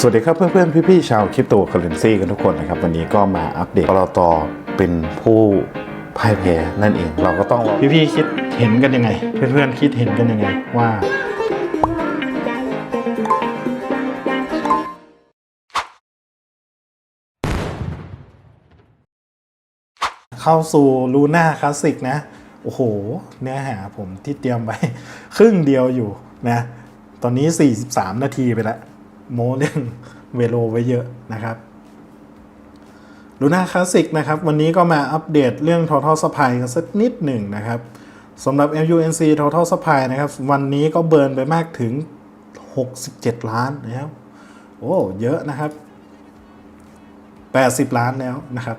สวัสดีครับเพื่อนๆพี่ๆชาวคริปโตเคอเรนซีกันทุกคนนะครับ วันนี้ก็มาอัปเดตปตเป็นผู้พ่ายแพ้นั่นเอง เราก็ต้องพี่ๆคิดเห็นกันยังไง เพื่อนๆคิดเห็นกันยังไงว่าเข้าสู่ลูน่าคลาสสิกนะ โอ้โห เนื้อหาผมที่เตรียมไว้ ครึ่งเดียวอยู่นะ ตอนนี้ 43 นาทีไปแล้ว โมเรื่องเวโลไว้เยอะนะครับลูน่าคลาสสิกนะครับวันนี้ก็มาอัปเดตเรื่อง total supply กันสักนิดหนึ่งนะครับสำหรับ MUNC total supply นะครับ วันนี้ก็เบิร์นไปมากถึง 67 ล้านนะครับโอ้เยอะนะครับ 80 ล้านแล้วนะครับ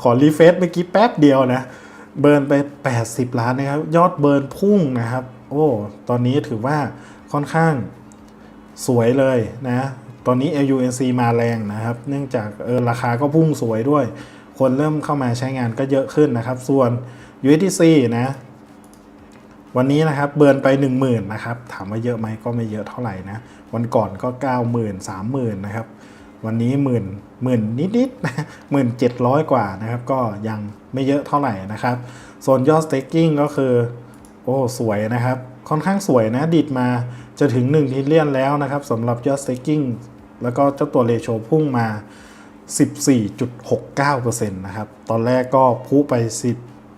ขอรีเฟซเมื่อกี้แป๊บเดียวนะ เบิร์นไป 80 ล้านนะครับ ยอดเบิร์นพุ่งนะครับ โอ้ ตอนนี้ถือว่าค่อนข้าง สวยเลยนะ ตอนนี้ LUNC มาแรงนะครับ เนื่องจากเออราคาก็พุ่งสวยด้วย คนเริ่มเข้ามาใช้งานก็เยอะขึ้นนะครับ ส่วน USDC นะวันนี้นะครับเบิร์นไป 10,000นะครับถามว่าเยอะไหมก็ไม่เยอะเท่าไหร่นะวันก่อนก็ 90,000 30,000นะครับวันนี้หมื่นหมื่นนิดๆหมื่นเจ็ดร้อยกว่านะครับก็ยังไม่เยอะเท่าไหร่นะครับส่วนยอด staking ก็คือ โอ้ สวยนะครับ ค่อนข้างสวยนะดิดมาจะถึง1ทิลเลียนแล้วนะครับสำหรับยอด staking แล้วก็เจ้าตัวเรโชพุ่งมา 14.69%นะครับ ตอนแรกก็พุ่งไป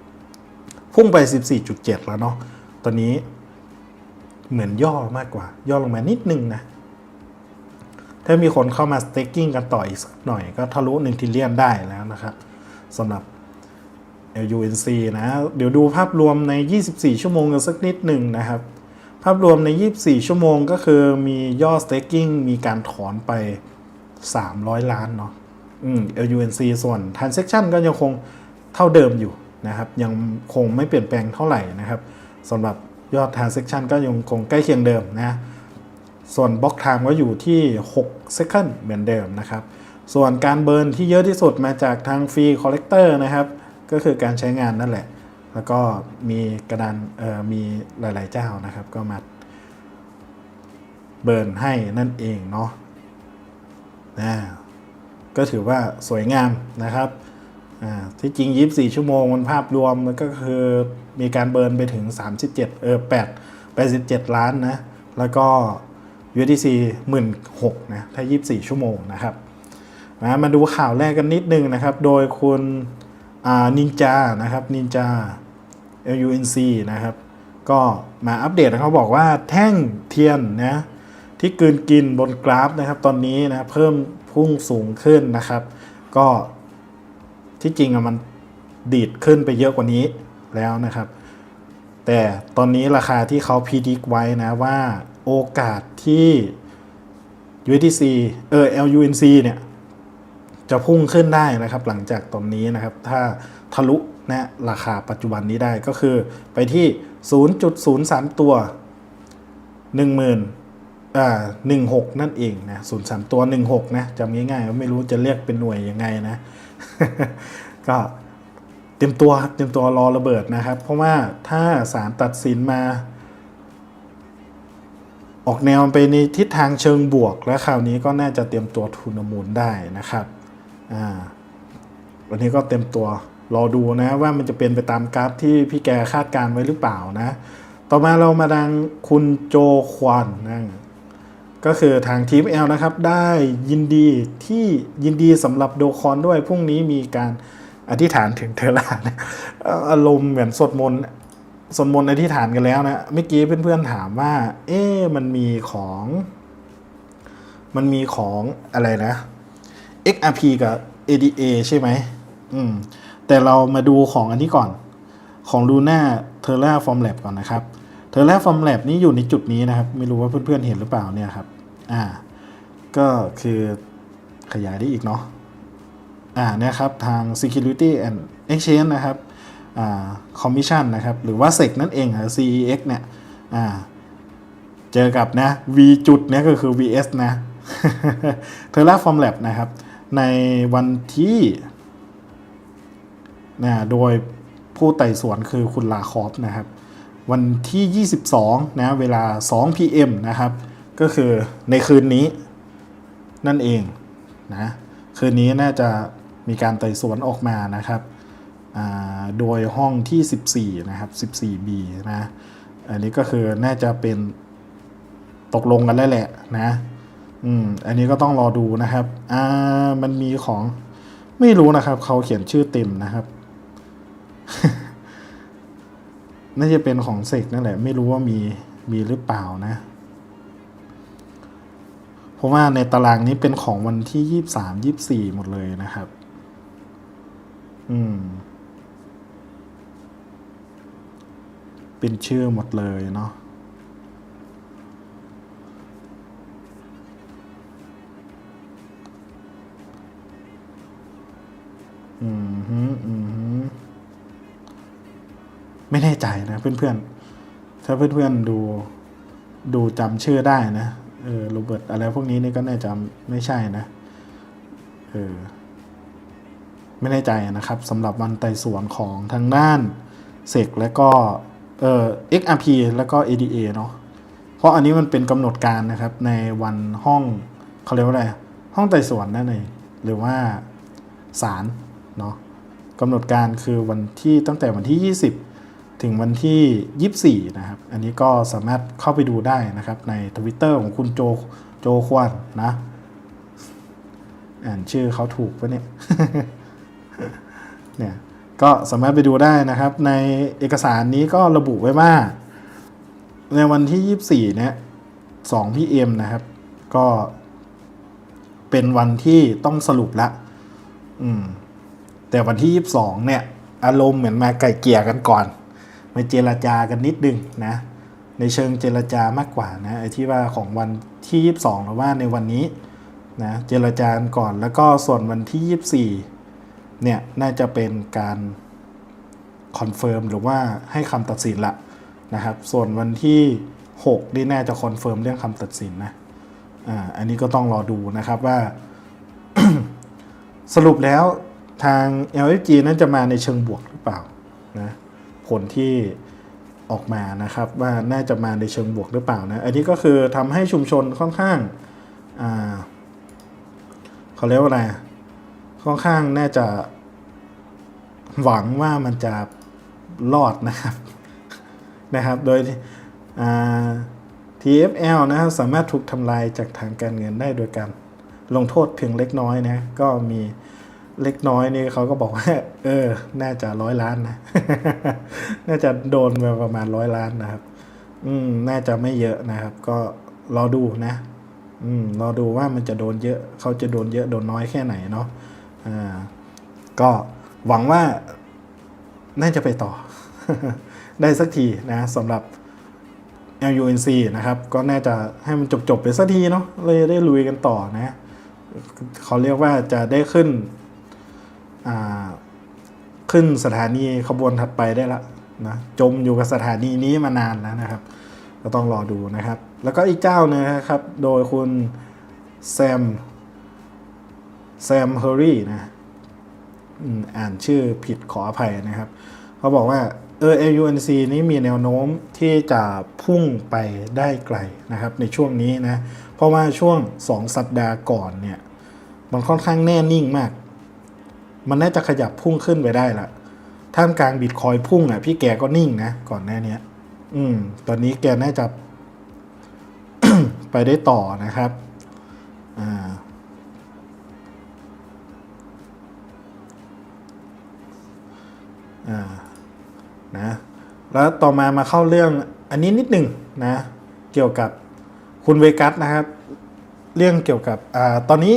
10 พุ่งไป 14.7 แล้วเนาะ ตอนนี้เหมือนย่อมากกว่า ย่อลงมานิดนึงนะ ถ้ามีคนเข้ามา staking กันต่ออีกสักหน่อยก็ทะลุ1ทิลเลียนได้แล้วนะครับสำหรับ LUNC นะ เดี๋ยวดูภาพรวมใน 24 ชั่วโมงกันสักนิดหนึ่งนะครับ ภาพรวมใน 24 ชั่วโมงก็คือมียอด staking มีการถอนไป 300 ล้านเนาะอืม LUNC ส่วน transaction ก็ยังคงเท่าเดิมอยู่นะครับ ยังคงไม่เปลี่ยนแปลงเท่าไหร่นะครับสำหรับยอด transaction ก็ยังคงใกล้เคียงเดิมนะ ส่วนบล็อกไทม์ก็อยู่ที่ 6 second เหมือนเดิมนะครับ ส่วนการเบิร์นที่เยอะที่สุดมาจากทางฟรีคอลเลกเตอร์นะครับ ก็คือการใช้งานนั่นแหละ แล้วก็มีกระดานเอ่อมีหลาย ๆ เจ้านะครับ ก็มาเบิร์นให้นั่นเองเนาะนะก็ถือว่าสวยงามนะครับอ่าที่จริง 24 ชั่วโมงมันภาพรวมมันก็คือมีการเบิร์นไปถึง 37 เออ 8 87 ล้านนะ แล้วก็ USDC 16,000นะ ถ้า 24 ชั่วโมงนะครับมามาดูข่าวแรกกันนิดนึงนะครับ โดยคุณ นินจานะครับนินจา LUNC นะครับ ก็มาอัปเดตนะเขาบอกว่าแท่งเทียนนะที่กืนกินบนกราฟนะครับ ตอนนี้นะเพิ่มพุ่งสูงขึ้นนะครับ ก็ที่จริงอะมันดีดขึ้นไปเยอะกว่านี้แล้วนะครับ แต่ตอนนี้ราคาที่เขาพิจิกไว้นะว่าโอกาสที่ USDC เออ LUNC เนี่ย จะพุ่งขึ้นได้นะครับ หลังจากตอนนี้นะครับ ถ้าทะลุนะราคาปัจจุบันนี้ได้ก็คือไปที่ 0.03 ตัว 10,000อ่า16 นั่นเองนะ03 ตัว 16 นะจำง่ายๆไม่รู้จะเรียกเป็นหน่วยยังไงนะ ก็เตรียมตัวเตรียมตัวรอระเบิดนะครับ เพราะว่าถ้าศาลตัดสินมา ออกแนวไปในทิศทางเชิงบวก และคราวนี้ก็น่าจะเตรียมตัวทุนมูลได้นะครับ อ่าวันนี้ก็เต็มตัวรอดูนะว่ามันจะเป็นไปตามกราฟที่พี่แกคาดการไว้หรือเปล่านะ ต่อมาเรามาดังคุณโจควานนะก็คือทางทีม L นะครับ ได้ยินดีที่ยินดีสำหรับโดคอนด้วย พรุ่งนี้มีการอธิษฐานถึงเทอรานะอารมณ์เหมือนสวดมนต์สวดมนต์อธิษฐานกันแล้วนะเมื่อกี้เพื่อนๆถามว่า เอ๊มันมีของ มันมีของอะไรนะ XRP กับ ADA ใช่ไหมอืม แต่เรามาดูของอันนี้ก่อน ของ Luna Terra Form Lab ก่อนนะครับ Terra Form Lab นี่อยู่ในจุดนี้นะครับ ไม่รู้ว่าเพื่อนๆเห็นหรือเปล่าเนี่ยครับ อ่า ก็คือขยายได้อีกเนาะ อ่าเนี่ยครับ ทาง Security and Exchange นะครับ อ่า Commission นะครับ หรือว่า SEC นั่นเองครับ CEX เนี่ย อ่า เจอกับนะ V จุดเนี่ยก็คือ VS นะ Terraform Lab นะครับ ในวันที่นะโดยผู้ไต่สวนคือคุณลาคอฟนะครับ วันที่ 22 นะ เวลา 2 PM นะครับ ก็คือในคืนนี้นั่นเองนะ คืนนี้น่าจะมีการไต่สวนออกมานะครับโดยห้องที่ 14 นะครับ 14B นะ อันนี้ก็คือน่าจะเป็นตกลงกันแล้วแหละนะ อืม อันนี้ก็ต้องรอดูนะครับ อ่า มันมีของไม่รู้นะครับ เขาเขียนชื่อเต็มนะครับ น่าจะเป็นของเสกนั่นแหละ ไม่รู้ว่ามีมีหรือเปล่านะ เพราะว่าในตารางนี้เป็นของวันที่ยี่สามยี่สี่หมดเลยนะครับ อืม เป็นชื่อหมดเลยเนาะ อืมฮึอืมฮึไม่แน่ใจนะเพื่อนๆ ถ้าเพื่อนๆดู ดูจำชื่อได้นะ เออโรเบิร์ตอะไรพวกนี้นี่ก็น่าจะไม่ใช่นะ เออ ไม่แน่ใจนะครับสำหรับวันไต่สวนของทางด้านเซกและก็ เอ่อ XRP แล้วก็ ADA เนาะ เพราะอันนี้มันเป็นกำหนดการนะครับ ในวันห้องเขาเรียกว่าอะไร ห้องไต่สวนนั่นเองหรือว่าศาล เนาะกำหนดการคือวันที่ตั้งแต่วันที่ 20 ถึงวันที่ 24 นะครับ อันนี้ก็สามารถเข้าไปดูได้นะครับ ใน Twitter ของคุณโจโจควันนะอ่านชื่อเขาถูกปะเนี่ยเนี่ยก็สามารถไปดูได้นะครับ ในเอกสารนี้ก็ระบุไว้ว่า ในวันที่ 24 เนี่ย2 PM นะครับ ก็เป็นวันที่ต้องสรุปละ อืม แต่วันที่ 22 เนี่ย อารมณ์เหมือนมาไก่เกลี่ยกันก่อน มาเจรจากันนิดนึงนะ ในเชิงเจรจามากกว่านะไอ้ที่ว่าของวันที่ 22 หรือว่าในวันนี้นะเจรจากันก่อนแล้วก็ส่วนวันที่ 24 เนี่ย น่าจะเป็นการคอนเฟิร์มหรือว่าให้คำตัดสินละนะครับ ส่วนวันที่6นี่น่าจะคอนเฟิร์มเรื่องคำตัดสินนะอ่าอันนี้ก็ต้องรอดูนะครับว่า สรุปแล้ว ทาง LFG นั้นจะมาในเชิงบวกหรือเปล่านะผลที่ออกมานะครับว่าน่าจะมาในเชิงบวกหรือเปล่านะอันนี้ก็คือทำให้ชุมชนค่อนข้างเขาเรียกว่าอะไรค่อนข้างน่าจะหวังว่ามันจะรอดนะครับนะครับ โดยอ่า TFL นะครับสามารถถูกทำลายจากทางการเงินได้โดยการลงโทษเพียงเล็กน้อยนะก็มี เล็กน้อยนี่เขาก็บอกว่า เออ น่าจะร้อยล้านนะ น่าจะโดนไปประมาณร้อยล้านนะครับ อืม น่าจะไม่เยอะนะครับ ก็รอดูนะ อืม รอดูว่ามันจะโดนเยอะ เขาจะโดนเยอะโดนน้อยแค่ไหนเนาะ อ่า ก็หวังว่า น่าจะไปต่อ ได้สักทีนะสำหรับ LUNC นะครับ ก็น่าจะให้มันจบๆไปสักทีเนาะ เลยได้ลุยกันต่อนะ เขาเรียกว่าจะได้ขึ้น ขึ้นสถานีขบวนถัดไปได้ละนะจมอยู่กับสถานีนี้มานานแล้วนะครับ ก็ต้องรอดูนะครับ แล้วก็อีกเจ้าหนึงนะครับ โดยคุณแซมแซมเฮอรี่นะอ่านชื่อผิดขออภัยนะครับ เขาบอกว่าเออ LUNC นี้มีแนวโน้มที่จะพุ่งไปได้ไกลนะครับในช่วงนี้นะ เพราะว่าช่วง 2 สัปดาห์ก่อนเนี่ย มันค่อนข้างแน่นิ่งมาก มันน่าจะขยับพุ่งขึ้นไปได้ละท่ามกลางบิตคอยพุ่งอะ พี่แกก็นิ่งนะก่อนหน้าเนี้ยอืม ตอนนี้แกน่าจะ ไปได้ต่อนะครับ อ่า อ่า นะ แล้วต่อมามาเข้าเรื่องอันนี้นิดหนึ่งนะ เกี่ยวกับคุณเวกัสนะครับ เรื่องเกี่ยวกับ อ่า ตอนนี้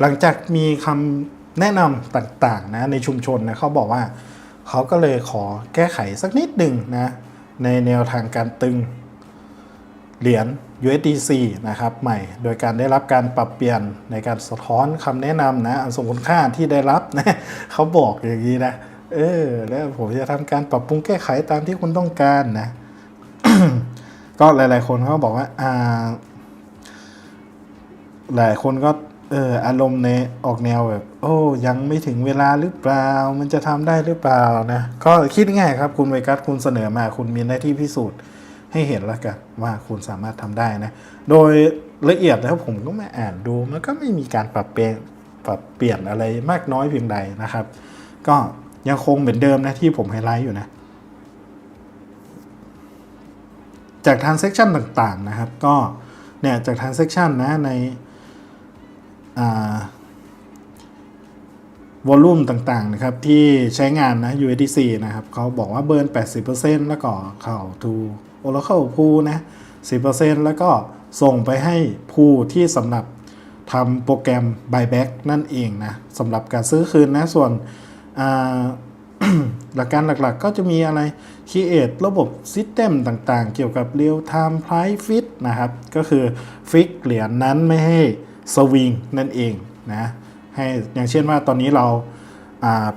หลังจากมีคำ แนะนำต่างๆนะในชุมชนนะเขาบอกว่าเขาก็เลยขอแก้ไขสักนิดหนึ่งนะในแนวทางการตึงเหรียญ USDC นะครับใหม่โดยการได้รับการปรับเปลี่ยนในการสะท้อนคำแนะนำนะอันสมคุณค่าที่ได้รับนะเขาบอกอย่างนี้นะเออแล้วผมจะทำการปรับปรุงแก้ไขตามที่คุณต้องการนะก็หลาย ๆ คนเขาบอกว่าอ่าหลายคนก็ เอออารมณ์ในออกแนวแบบ โอ้ยังไม่ถึงเวลาหรือเปล่า มันจะทำได้หรือเปล่านะก็คิดง่ายครับคุณเวกัสคุณเสนอมา คุณมีหน้าที่พิสูจน์ให้เห็นแล้วกันว่าคุณสามารถทำได้นะ โดยละเอียดแล้วผมก็มาอ่านดูมันก็ไม่มีการปรับเปลี่ยนปรับเปลี่ยนอะไรมากน้อยเพียงใดนะครับ ก็ยังคงเหมือนเดิมนะที่ผมไฮไลท์อยู่นะจาก transaction ต่างๆนะครับ ก็เนี่ยจาก transaction นะใน วอลลุ่มต่างๆนะครับที่ใช้งานนะ USDC นะครับเขาบอกว่าเบิร์น 80%แล้วก็เข้า to Oracle Pool นะ 10%แล้วก็ส่งไปให้ผู้ที่สำหรับทำโปรแกรม buyback นั่นเองนะสำหรับการซื้อคืนนะ ส่วนหลักการหลักๆก็จะมีอะไร create ระบบ system ต่างๆ เกี่ยวกับ real time price fit นะครับ ก็คือ fix เหรียญนั้นไม่ให้ สวิงนั่นเองนะให้อย่างเช่นว่าตอนนี้เรา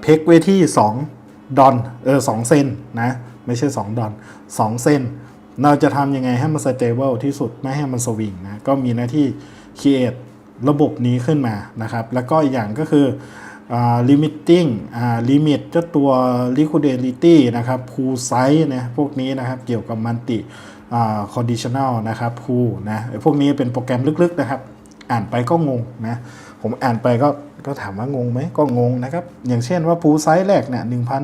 เพกไว้ที่ 2 ดอลเออ2เซนนะไม่ใช่ 2 ดอล2เซนเราจะทำยังไงให้มัน stable ที่สุดไม่ให้มันสวิงนะก็มีหน้าที่ create ระบบนี้ขึ้นมานะครับ แล้วก็อีกอย่างก็คือ limiting limit เจ้าตัว liquidity นะครับ pool size นะพวกนี้นะครับเกี่ยวกับ multi conditional นะครับ pool นะพวกนี้เป็นโปรแกรมลึกๆนะครับ อ่านไปก็งงนะผมอ่านไปก็ก็ถามว่างงไหมก็งงนะครับ อย่างเช่นว่า pool size แรกเนี่ยหนึ่งพัน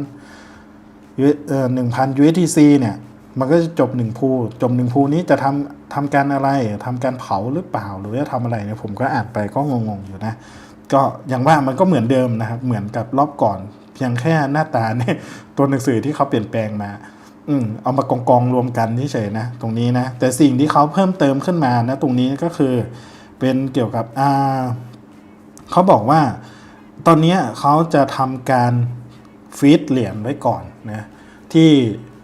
เอ่อหนึ่งพัน USDC เนี่ยมันก็จะจบหนึ่งพูจบหนึ่งพูนี้จะทำทำการอะไรทำการเผาหรือเปล่าหรือว่าทำอะไรเนี่ยผมก็อ่านไปก็งงๆอยู่นะก็อย่างว่ามันก็เหมือนเดิมนะครับ เหมือนกับรอบก่อน เพียงแค่หน้าตาเนี่ยตัวหนังสือที่เขาเปลี่ยนแปลงมา อืมเอามากองกองๆรวมกันเฉยๆนะ ตรงนี้นะ แต่สิ่งที่เขาเพิ่มเติมขึ้นมานะ ตรงนี้ก็คือ เป็นเกี่ยวกับอ่าเขาบอกว่าตอนนี้เขาจะทำการฟีดเหรียญไว้ก่อนนะที่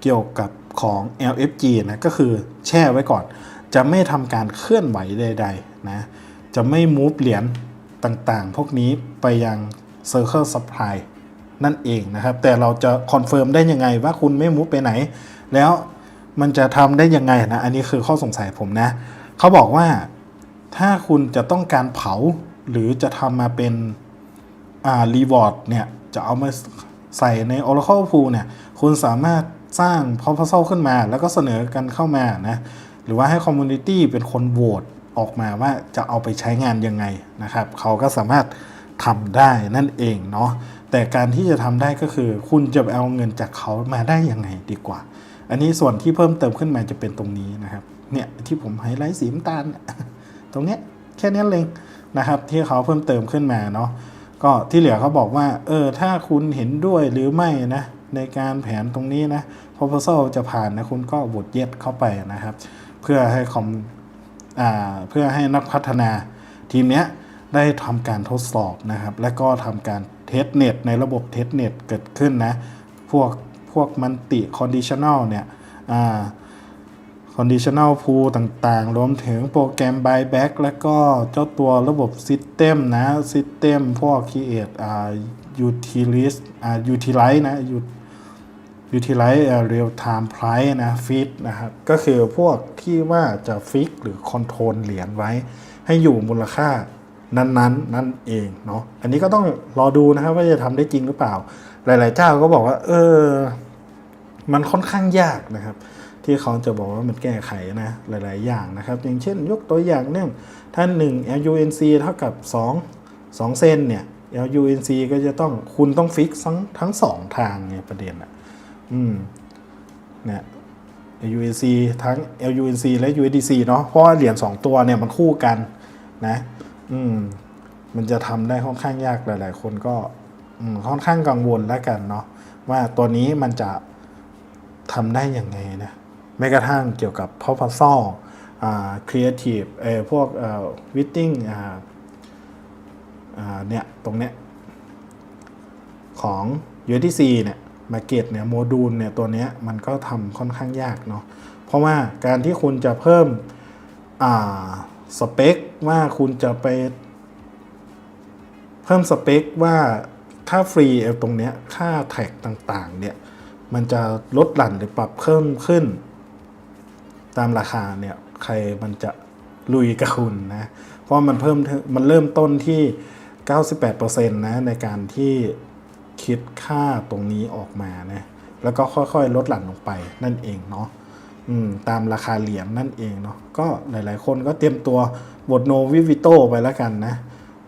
เกี่ยวกับของ LFG นะก็คือแช่ไว้ก่อน จะไม่ทำการเคลื่อนไหวใดๆนะจะไม่ move เหรียญต่างๆ พวกนี้ไปยัง Circle Supply นั่นเองนะครับ แต่เราจะคอนเฟิร์มได้ยังไงว่าคุณไม่ move ไปไหน แล้วมันจะทำได้ยังไงนะ อันนี้คือข้อสงสัยผมนะ เขาบอกว่า ถ้าคุณจะต้องการเผาหรือจะทำมาเป็นอ่ารีวอร์ดเนี่ย จะเอามาใส่ใน Oracle Pool เนี่ย คุณสามารถสร้าง proposal ขึ้นมา แล้วก็เสนอกันเข้ามานะ หรือว่าให้ Community เป็นคนโหวตออกมาว่าจะเอาไปใช้งานยังไงนะครับ เขาก็สามารถทำได้นั่นเองเนาะแต่การที่จะทำได้ก็คือ คุณจะเอาเงินจากเขามาได้ยังไงดีกว่า อันนี้ส่วนที่เพิ่มเติมขึ้นมาจะเป็นตรงนี้นะครับ เนี่ยที่ผมไฮไลท์สีน้ำตาล ตรงเนี้ยแค่นี้เองนะครับ ที่เขาเพิ่มเติมขึ้นมาเนาะก็ที่เหลือเขาบอกว่า เออ ถ้าคุณเห็นด้วยหรือไม่นะ ในการแผนตรงนี้นะ proposal จะผ่านนะ คุณก็บทเย็ดเข้าไปนะครับ เพื่อให้คอมอ่าเพื่อให้นักพัฒนาทีมเนี้ยได้ทำการทดสอบนะครับ และก็ทำการเทสเน็ตในระบบเทสเน็ตเกิดขึ้นนะ พวกพวกมันติคอนดิชันแนลเนี่ย อ่า conditional pool ต่างๆ รวมถึงโปรแกรม buyback แล้วก็เจ้าตัวระบบ system นะ system พวก create อ่า utilize อ่า utilize นะ ut- utilize อ่า real time price นะ fit นะครับ ก็คือพวกที่ว่าจะ fix หรือ control เหรียญไว้ ให้อยู่มูลค่านั้นๆนั่นเองเนาะ อันนี้ก็ต้องรอดูนะครับว่าจะทำได้จริงหรือเปล่า หลายๆเจ้าก็บอกว่า เออ มันค่อนข้างยากนะครับ ที่เขาจะบอกว่ามันแก้ไขนะ หลาย ๆ อย่างนะครับ อย่างเช่นยกตัวอย่างเนี่ยถ้า 1 LUNC เท่ากับ 2 2 เส้นเนี่ย LUNC ก็จะต้องคุณต้องฟิกทั้งทั้งสองทางไงประเด็นอะอืมเนี่ย LUNC ทั้ง LUNC และ USDC เนาะเพราะว่าเหรียญ2 ตัวเนี่ยมันคู่กันนะอืมมันจะทำได้ค่อนข้างยากหลาย ๆ คนก็ค่อนข้างกังวลแล้วกันเนาะว่าตัวนี้มันจะทำได้ยังไงนะ แม้กระทั่งเกี่ยวกับ proposal อ่า creative เอพวกเอ่อ witting อ่าอ่าเนี่ยตรงเนี้ยของ USDC เนี่ย Market เนี่ยโมดูลเนี่ยตัวเนี้ยมันก็ทำค่อนข้างยากเนาะเพราะว่าการที่คุณจะเพิ่มสเปคว่าคุณจะไป เพิ่มสเปคว่าถ้าฟรีตรงเนี้ยค่าแท็กต่างๆเนี่ยมันจะลดหลั่นหรือปรับเพิ่มขึ้น ตามราคาเนี่ยใครมันจะลุยกับคุณนะ เพราะมันเพิ่มมันเริ่มต้นที่ 98%นะในการที่คิดค่าตรงนี้ออกมานะแล้วก็ค่อยๆ ลดหลั่นลงไปนั่นเองเนาะตามราคาเหรียญนั่นเองเนาะก็หลายๆ คนก็เตรียมตัวบทโนวิวิโตไปแล้วกันนะ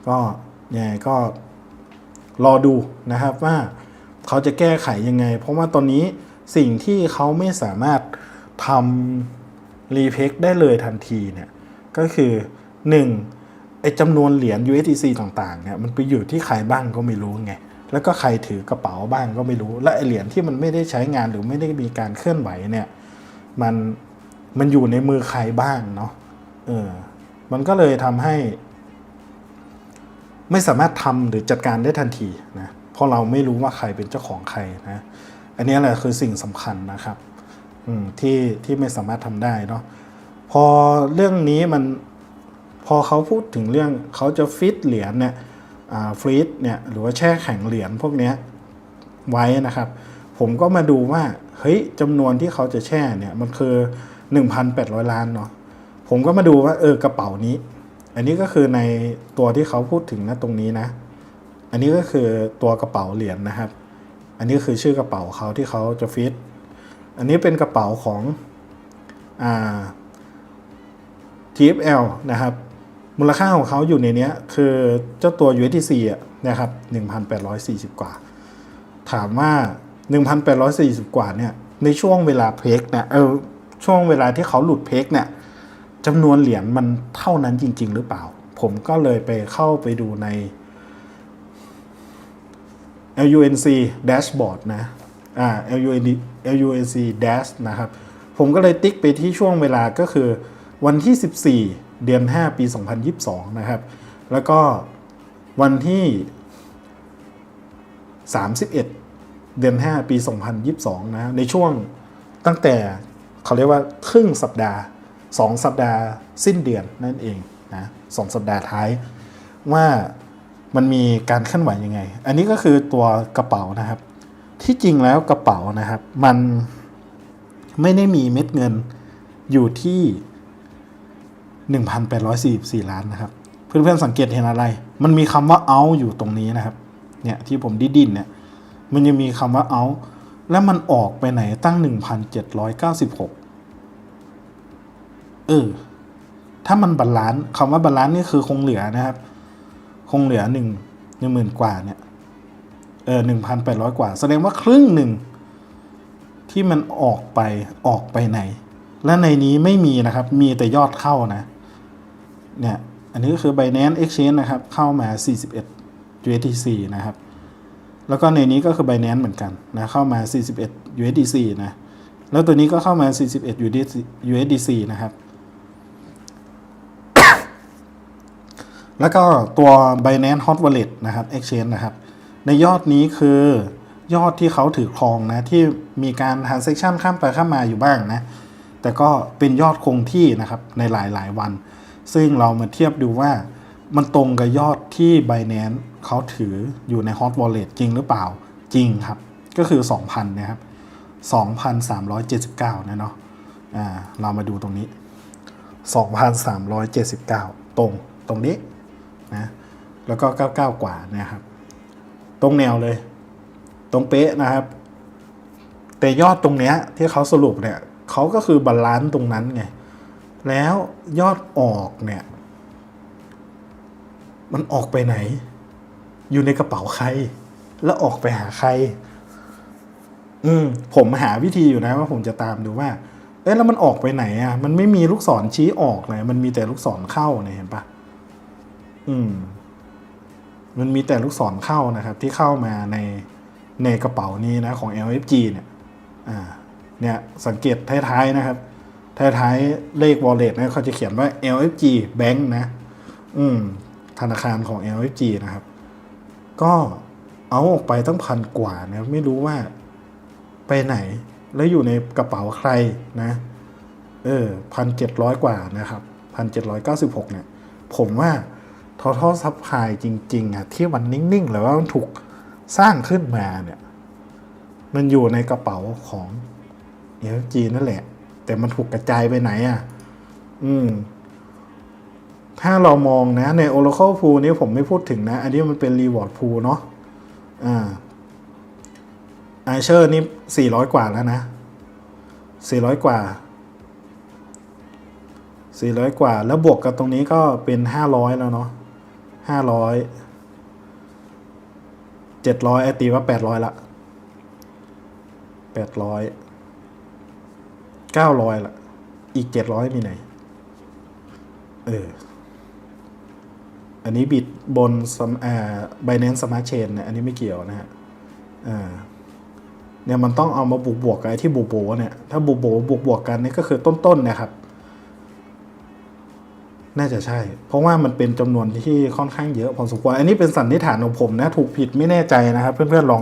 ก็ยังไงก็รอดูนะครับว่าเขาจะแก้ไขยังไง เพราะว่าตอนนี้สิ่งที่เขาไม่สามารถทำ รีเพกได้เลยทันทีเนี่ยก็คือ 1. ไอ้จำนวนเหรียญ USDC ต่างๆเนี่ยมันไปอยู่ที่ใครบ้างก็ไม่รู้ไงแล้วก็ใครถือกระเป๋าบ้างก็ไม่รู้ และไอ้เหรียญที่มันไม่ได้ใช้งานหรือไม่ได้มีการเคลื่อนไหวเนี่ยมันมันอยู่ในมือใครบ้างเนาะเออมันก็เลยทำให้ ไม่สามารถทำหรือจัดการได้ทันทีนะเพราะเราไม่รู้ว่าใครเป็นเจ้าของใครนะ อันนี้แหละคือสิ่งสำคัญนะครับ ที่ที่ไม่สามารถทำได้เนาะพอเรื่องนี้มันพอเขาพูดถึงเรื่องเขาจะฟิตเหรียญเนี่ยฟรีดเนี่ยหรือว่าแช่แข็งเหรียญพวกนี้ไว้นะครับ ผมก็มาดูว่าเฮ้ยจำนวนที่เขาจะแช่เนี่ยมันคือ 1,800 ล้านเนาะผมก็มาดูว่าเออกระเป๋านี้ อันนี้ก็คือในตัวที่เขาพูดถึงนะตรงนี้นะ อันนี้ก็คือตัวกระเป๋าเหรียญนะครับ อันนี้คือชื่อกระเป๋าเขาที่เขาจะฟิต อันนี้เป็นกระเป๋าของอ TFL นะครับ มูลค่าของเขาอยู่ในนี้คือเจ้าตัว USDC อะนะครับ 1,840 กว่า ถามว่า 1,840 กว่าเนี่ย ในช่วงเวลาเพกเนี่ยเออช่วงเวลาที่เขาหลุดเพกเนี่ยจำนวนเหรียญมันเท่านั้นจริง ๆ หรือเปล่า ผมก็เลยไปเข้าไปดูใน LUNC dashboard นะ อ่า LUNC LUNC dash นะครับ ผมก็เลยติ๊กไปที่ช่วงเวลาก็คือวันที่ 14 เดือน 5 ปี 2022 นะครับ แล้วก็วันที่ 31 เดือน 5 ปี 2022 นะ ในช่วงตั้งแต่เขาเรียกว่าครึ่งสัปดาห์ 2 สัปดาห์สิ้นเดือนนั่นเองนะสสัปดาห์ท้ายว่ามันมีการเคลื่อนไหวยังไง อันนี้ก็คือตัวกระเป๋านะครับ ที่จริงแล้วกระเป๋านะครับ มันไม่ได้มีเม็ดเงินอยู่ที่ 1,844 ล้านนะครับ เพื่อนๆสังเกตเห็นอะไร มันมีคำว่า out อยู่ตรงนี้นะครับ เนี่ยที่ผมดิดินเนี่ย มันยังมีคำว่า out แล้วมันออกไปไหนตั้ง 1,796 เออ ถ้ามันบาลานซ์คำว่าบาลานซ์นี่คือคงเหลือนะครับ คงเหลือหนึ่งหนึ่หมื่นกว่าเนี่ย เออหนึ่งพันแปดร้อยกว่า แสดงว่าครึ่งหนึ่งที่มันออกไปออกไปไหน และในนี้ไม่มีนะครับ มีแต่ยอดเข้านะ เนี่ย อันนี้ก็คือ Binance Exchange นะครับ เข้ามา 41 USDC นะครับ แล้วก็ในนี้ก็คือ Binance เหมือนกันนะ เข้ามา 41 USDC นะ แล้วตัวนี้ก็เข้ามา 41 USDC นะครับ แล้วก็ตัว Binance Hot Wallet นะครับ Exchange นะครับ ในยอดนี้คือยอดที่เขาถือครองนะ ที่มีการ transaction ข้ามไปข้ามมาอยู่บ้างนะ แต่ก็เป็นยอดคงที่นะครับในหลายๆวัน ซึ่งเรามาเทียบดูว่ามันตรงกับยอดที่ Binance เขาถืออยู่ใน Hot Wallet จริงหรือเปล่าจริงครับ ก็คือ 2,000 นะครับ 2,379 นะเนาะอ่าเรามาดูตรงนี้ 2,379 ตรงตรงนี้นะแล้วก็ 99 กว่านะครับ ตรงแนวเลย ตรงเป๊ะนะครับ แต่ยอดตรงเนี้ยที่เขาสรุปเนี่ยเขาก็คือบาลานซ์ตรงนั้นไง แล้วยอดออกเนี่ย มันออกไปไหน อยู่ในกระเป๋าใคร แล้วออกไปหาใคร อืมผมหาวิธีอยู่นะว่าผมจะตามดูว่าเอ๊ะแล้วมันออกไปไหนอะ มันไม่มีลูกศรชี้ออกเลย มันมีแต่ลูกศรเข้าเนี่ยเห็นปะอืม มันมีแต่ลูกศรเข้านะครับ ที่เข้ามาในในกระเป๋านี้นะของ LFG เนี่ยอ่าเนี่ยสังเกตท้ายๆนะครับ ท้ายๆเลข wallet นะเขาจะเขียนว่า LFG Bank นะอืมธนาคารของ LFG นะครับ ก็เอาออกไปตั้งพันกว่านะไม่รู้ว่าไปไหนแล้วอยู่ในกระเป๋าใครนะ เออพันเจ็ดร้อยกว่านะครับพันเจ็ดร้อยเก้าสิบหกเนี่ย ผมว่า ทอทอซับพายจริง ๆอะที่มันนิ่ง ๆ หรือว่ามันถูกสร้างขึ้นมาเนี่ย มันอยู่ในกระเป๋าของ LG นั่นแหละ แต่มันถูกกระจายไปไหนอะอืม ถ้าเรามองนะ ใน Oracle Pool นี้ผมไม่พูดถึงนะ อันนี้มันเป็น Reward Pool เนาะอ่าไอเชอร์นี่ 400 กว่าแล้วนะ 400 กว่า 400 กว่า แล้วบวกกับตรงนี้ก็เป็น 500 แล้วเนาะ 500 700ไอตีว่า800ละ800 900ละอีก700มีไหน เออ อันนี้บิดบนซัมอ่า Binance Smart Chain เนี่ยอันนี้ไม่เกี่ยวนะฮะอ่าเนี่ยมันต้องเอามาบวกบวกกับไอ้ที่บวกบวกเนี่ยถ้าบวกบวกบวกบวกกันนี่ก็คือต้นๆนะครับ น่าจะใช่ เพราะว่ามันเป็นจำนวนที่ค่อนข้างเยอะพอสมควร อันนี้เป็นสันนิษฐานของผมนะ ถูกผิดไม่แน่ใจนะครับ เพื่อนๆลอง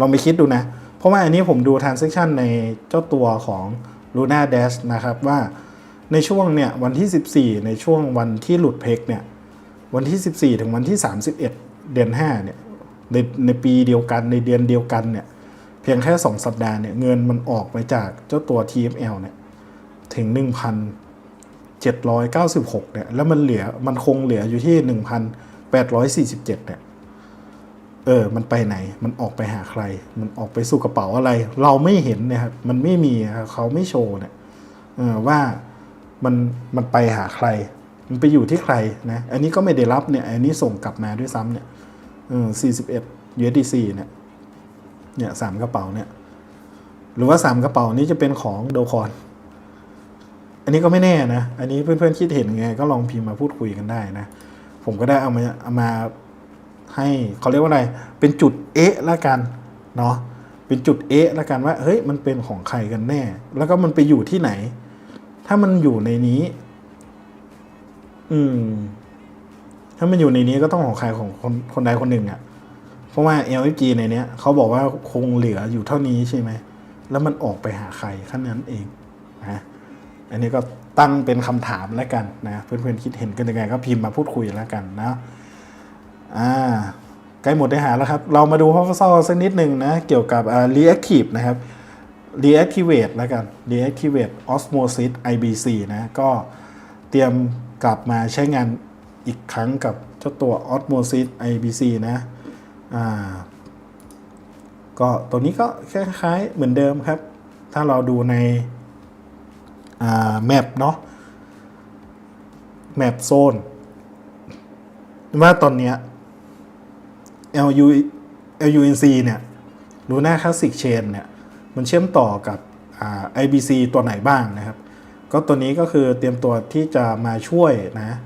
ลองไปคิดดูนะ เพราะว่าอันนี้ผมดู transaction ในเจ้าตัวของ Luna Dash นะครับว่าในช่วงเนี่ยวันที่ 14 ในช่วงวันที่หลุดเพกเนี่ยวันที่ 14 ถึงวันที่ 31 เดือน 5 เนี่ยในในปีเดียวกันในเดือนเดียวกันเนี่ยเพียงแค่ 2 สัปดาห์เนี่ยเงินมันออกไปจากเจ้าตัว TFL เนี่ยถึง 796เนี่ยแล้วมันเหลือมันคงเหลืออยู่ที่ 1,847เนี่ยเออ มันไปไหน มันออกไปหาใคร มันออกไปสู่กระเป๋าอะไร เราไม่เห็นนี่ยครับ มันไม่มีครับเขาไม่โชว์เนี่ยว่ามันมันไปหาใคร มันไปอยู่ที่ใครนะ อันนี้ก็ไม่ได้รับเนี่ย อันนี้ส่งกลับมาด้วยซ้ำเนี่ยเออ41 USDC เนี่ย เนี่ยสามกระเป๋าเนี่ย หรือว่าสามกระเป๋านี้จะเป็นของโดคอน อันนี้ก็ไม่แน่นะ อันนี้เพื่อนๆคิดเห็นไงก็ลองพิมพ์มาพูดคุยกันได้นะ ผมก็ได้เอามาเอามาให้เขาเรียกว่าอะไร เป็นจุดเอ๊ะละกันเนาะ เป็นจุดเอ๊ะละกันว่า เฮ้ย มันเป็นของใครกันแน่ แล้วก็มันไปอยู่ที่ไหน ถ้ามันอยู่ในนี้ อืม ถ้ามันอยู่ในนี้ก็ต้องของใครของคนคนใดคนหนึ่งอะ่ะ เพราะว่า LFG ในเนี้ยเขาบอกว่าคงเหลืออยู่เท่านี้ใช่ไหม แล้วมันออกไปหาใครแค่นั้นเองนะ อันนี้ก็ตั้งเป็นคำถามแล้วกันนะเพื่อนๆคิดเห็นกันยังไงก็พิมพ์มาพูดคุยแล้วกันนะอ่าใกล้หมดได้หาแล้วครับ เรามาดูข้อสอบสักนิดหนึ่งนะ เกี่ยวกับอ่า reactive นะครับ reactivate แล้วกัน reactivate osmosis IBC นะก็เตรียมกลับมาใช้งานอีกครั้งกับเจ้าตัว osmosis IBC นะอ่าก็ตัวนี้ก็คล้ายๆเหมือนเดิมครับ ถ้าเราดูใน แมปเนาะแมปโซน ว่าตอนเนี้ย LU LUNC เนี่ย Luna Classic Chain เนี่ย มันเชื่อมต่อกับอ่า IBC ตัวไหนบ้างนะครับ ก็ตัวนี้ก็คือเตรียมตัวที่จะมาช่วยนะ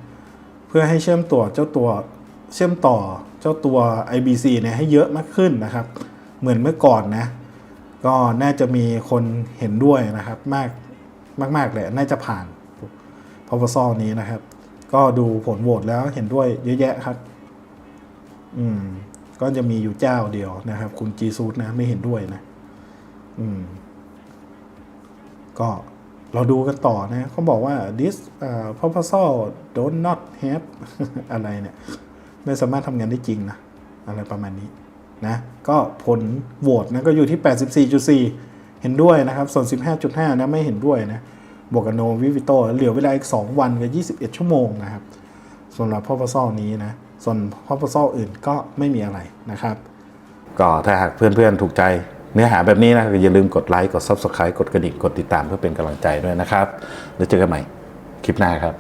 เพื่อให้เชื่อมตัวเจ้าตัวเชื่อมต่อเจ้าตัว IBC เนี่ยให้เยอะมากขึ้นนะครับ เหมือนเมื่อก่อนนะ ก็น่าจะมีคนเห็นด้วยนะครับมาก มาก ๆเลยน่าจะผ่านพ r o ซ a l นี้นะครับ ก็ดูผลโหวตแล้วเห็นด้วยเยอะแยะครับ อืม ก็จะมีอยู่เจ้าเดียวนะครับ คุณจีซูดนะ ไม่เห็นด้วยนะ อืม ก็เราดูกันต่อนะเขาบอกว่า this uh, proposal don't not have อะไรเนี่ย ไม่สามารถทำงานได้จริงนะ อะไรประมาณนี้นะ ก็ผลโหวตนะก็อยู่ที่ 84.4 เห็นด้วยนะครับ ส่วน 15.5 นะไม่เห็นด้วยนะบวกกับโนวิวิโตเหลือเวลาอีก 2 วันกับ 21 ชั่วโมงนะครับสำหรับพ่อพซ่อนี้นะ ส่วนพ่อพซ่ออื่นก็ไม่มีอะไรนะครับ ก็ถ้าหากเพื่อนๆ ถูกใจเนื้อหาแบบนี้นะอย่าลืมกดไลค์ กด Subscribe กดกระดิ่ง กดติดตามเพื่อเป็นกำลังใจด้วยนะครับ แล้วเจอกันใหม่คลิปหน้าครับ